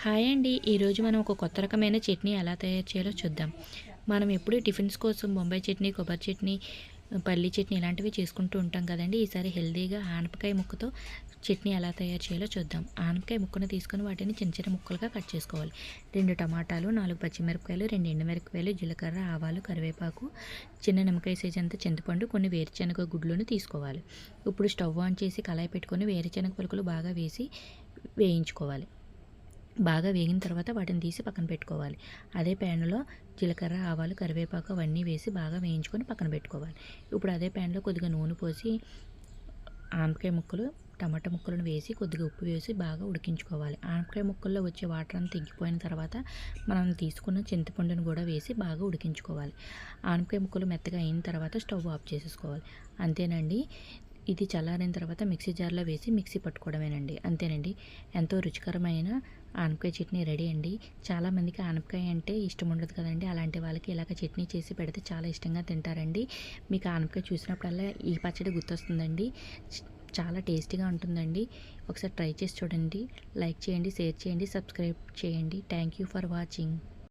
Hi అండి. ఈరోజు మనం ఒక కొత్త రకమైన చట్నీ ఎలా తయారు చేయాలో చూద్దాం. మనం ఎప్పుడూ టిఫిన్స్ కోసం బొంబాయి చట్నీ కొబ్బరి చట్నీ పల్లి చట్నీ ఇలాంటివి చేసుకుంటూ ఉంటాం కదండి. ఈసారి హెల్తీగా ఆనపకాయ ముక్కతో చట్నీ ఎలా తయారు చేయాలో చూద్దాం. ఆనపకాయ ముక్కను తీసుకొని వాటిని చిన్న చిన్న ముక్కలుగా కట్ చేసుకోవాలి. రెండు టమాటాలు నాలుగు పచ్చిమిరపకాయలు రెండు ఎండుమిరపకాయలు జీలకర్ర ఆవాలు కరివేపాకు చిన్న నిమ్మకాయ సైజ్ అంత చింతపండు కొన్ని వేరుశనగ గుడ్లను తీసుకోవాలి. ఇప్పుడు స్టవ్ ఆన్ చేసి కళాయి పెట్టుకొని వేరుశనగ పలుకులు బాగా వేసి వేయించుకోవాలి. బాగా వేగిన తర్వాత వాటిని తీసి పక్కన పెట్టుకోవాలి. అదే ప్యాన్లో జీలకర్ర ఆవాలు కరివేపాకు అవన్నీ వేసి బాగా వేయించుకొని పక్కన పెట్టుకోవాలి. ఇప్పుడు అదే ప్యాన్లో కొద్దిగా నూనె పోసి ఆనపకాయ ముక్కలు టమాటా ముక్కలను వేసి కొద్దిగా ఉప్పు వేసి బాగా ఉడికించుకోవాలి. ఆనపకాయ ముక్కల్లో వచ్చే వాటర్ అంతా తగ్గిపోయిన తర్వాత మనం తీసుకున్న చింతపండును కూడా వేసి బాగా ఉడికించుకోవాలి. ఆనపకాయ ముక్కలు మెత్తగా అయిన తర్వాత స్టవ్ ఆఫ్ చేసేసుకోవాలి. అంతేనండి. ఇది చల్లారిన తర్వాత మిక్సీ జార్లో వేసి మిక్సీ పట్టుకోవడమేనండి. అంతేనండి. ఎంతో రుచికరమైన ఆనపకాయ చట్నీ రెడీ అండి. చాలామందికి ఆనపకాయ అంటే ఇష్టం ఉండదు కదండి. అలాంటి వాళ్ళకి ఇలాగ చట్నీ చేసి పెడితే చాలా ఇష్టంగా తింటారండి. మీకు ఆనపకాయ చూసినప్పుడల్లా ఈ పచ్చడి గుర్తొస్తుందండి. చాలా టేస్టీగా ఉంటుందండి. ఒకసారి ట్రై చేసి చూడండి. లైక్ చేయండి షేర్ చేయండి సబ్స్క్రైబ్ చేయండి. Thank you for watching.